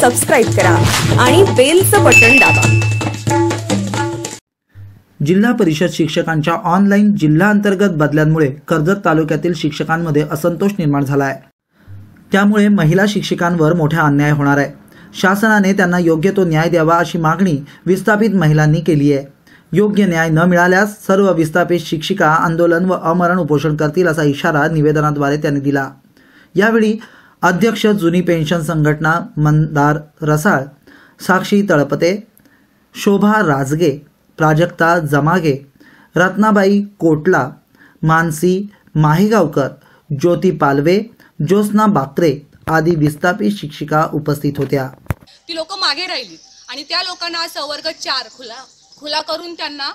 Subscribe करा आणि बेलचं button दाबा. जिल्हा परिषद शिक्षकांच्या ऑनलाईन जिल्हा अंतर्गत बदल्यांमुळे कर्जत तालुक्यातील शिक्षकांमध्ये असंतोष निर्माण झाला आहे त्यामुळे महिला शिक्षकांवर मोठा अन्याय होणार आहे. शासनाने त्यांना योग्य तो न्याय द्यावा अशी मागणी विस्थापित महिलांनी केली आहे. योग्य न्याय न मिळाल्यास सर्व विस्थापित शिक्षिका आंदोलन व अमरण उपोषण करतील असा इशारा निवेदनाद्वारे त्यांनी दिला. यावेळी अध्यक्ष जुनी पेन्शन संघटना मंदार रसाळ साक्षी तळपते शोभा राजगे प्राजक्ता जमागे रत्नाबाई कोटला मानसी माहेगावकर ज्योती पालवे ज्योत्स्ना बाकरे आदी विस्थापित शिक्षिका उपस्थित होत्या. ती लोक मागे राहिली आणि त्या लोकांना आज संवर्ग चार खुला खुला करून त्यांना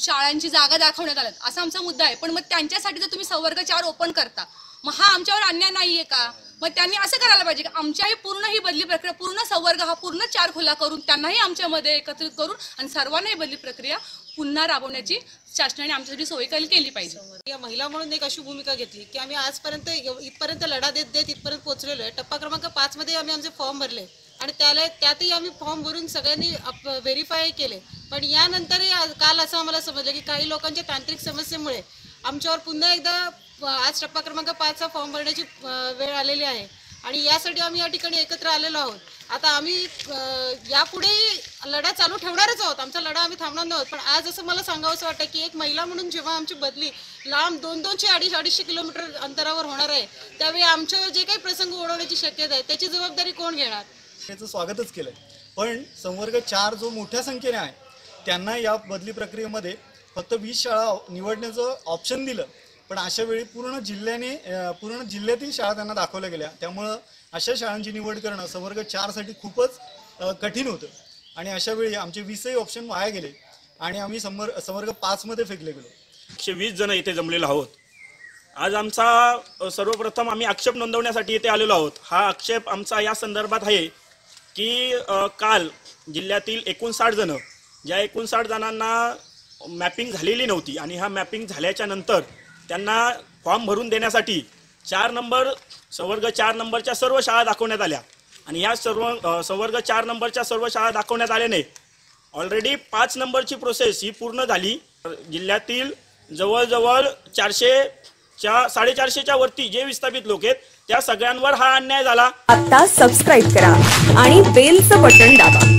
शाळांची जागा दाखवण्यात आल्यात. असा आमचा मुद्दा आहे. पण मग त्यांच्यासाठी जर तुम्ही संवर्ग चार ओपन करता मग हा आमच्यावर अन्याय नाहीये का? मग त्यांनी असं करायला पाहिजे की आमच्याही पूर्ण ही बदली प्रक्रिया पूर्ण संवर्ग हा पूर्ण चार खुला करून त्यांनाही आमच्यामध्ये एकत्रित करून आणि सर्वांना ही बदली प्रक्रिया पुन्हा राबवण्याची शासनाने आमच्यासाठी सोय केली केली पाहिजे. या महिला म्हणून एक अशी भूमिका घेतली की आम्ही आजपर्यंत इथपर्यंत लढा देत देत इथपर्यंत पोहोचलेलो आहे. टप्पा क्रमांक पाच मध्ये आम्ही आमचे फॉर्म भरले आणि त्याला त्यातही आम्ही फॉर्म भरून सगळ्यांनी व्हेरीफाय केले. पण यानंतरही काल असं आम्हाला समजलं की काही लोकांच्या तांत्रिक समस्येमुळे आमच्यावर पुन्हा एकदा आज टप्पा क्रमांक पाचचा फॉर्म भरण्याची वेळ आलेली आहे. आणि यासाठी आम्ही या ठिकाणी एकत्र आलेलो आहोत. आता आम्ही यापुढे यापुढेही लढा चालू ठेवणारच आहोत. आमचा लढा आम्ही थांबणार नव्हत पण आज असं मला सांगावंसं वाटतं की एक महिला म्हणून जेव्हा आमची बदली लांब दोन दोनशे अडीच अडीचशे किलोमीटर अंतरावर होणार आहे त्यावेळी आमच्यावर जे काही प्रसंग ओढवण्याची शक्यता आहे त्याची जबाबदारी कोण घेणार? त्याचं स्वागतच केलंय. पण संवर्ग चार जो मोठ्या संख्येने आहे त्यांना या बदली प्रक्रियेमध्ये फक्त वीस शाळा निवडण्याचं ऑप्शन दिलं. पण अशा वेळी पूर्ण जिल्ह्याने पूर्ण जिल्ह्यातील शाळा त्यांना दाखवल्या गेल्या. त्यामुळं अशा शाळांची निवड करणं संवर्ग चारसाठी खूपच कठीण होतं. आणि अशा वेळी आमचे वीसही ऑप्शन वाया गेले आणि आम्ही संवर्ग संवर्ग पाचमध्ये फेकले गेलो. एकशे वीस जण इथे जमलेलो आहोत. आज आमचा सर्वप्रथम आम्ही आक्षेप नोंदवण्यासाठी इथे आलेलो आहोत. हा आक्षेप आमचा या संदर्भात आहे की काल जिल्ह्यातील एकोणसाठ जणं ज्या एकोणसाठ जणांना मॅपिंग झालेली नव्हती आणि हा मॅपिंग झाल्याच्यानंतर त्यांना फॉर्म भरून देण्यासाठी चार नंबर संवर्ग चार नंबरच्या सर्व शाळा दाखवण्यात आल्या. आणि या सर्व संवर्ग चार नंबरच्या सर्व शाळा दाखवण्यात आल्याने ऑलरेडी पाच नंबरची प्रोसेस ही पूर्ण झाली. जिल्ह्यातील जवळजवळ चारशे च्या साडेचारशेच्या वरती जे विस्थापित लोक आहेत त्या सगळ्यांवर हा अन्याय झाला. आता सबस्क्राईब करा आणि बेलचं बटन दाबा.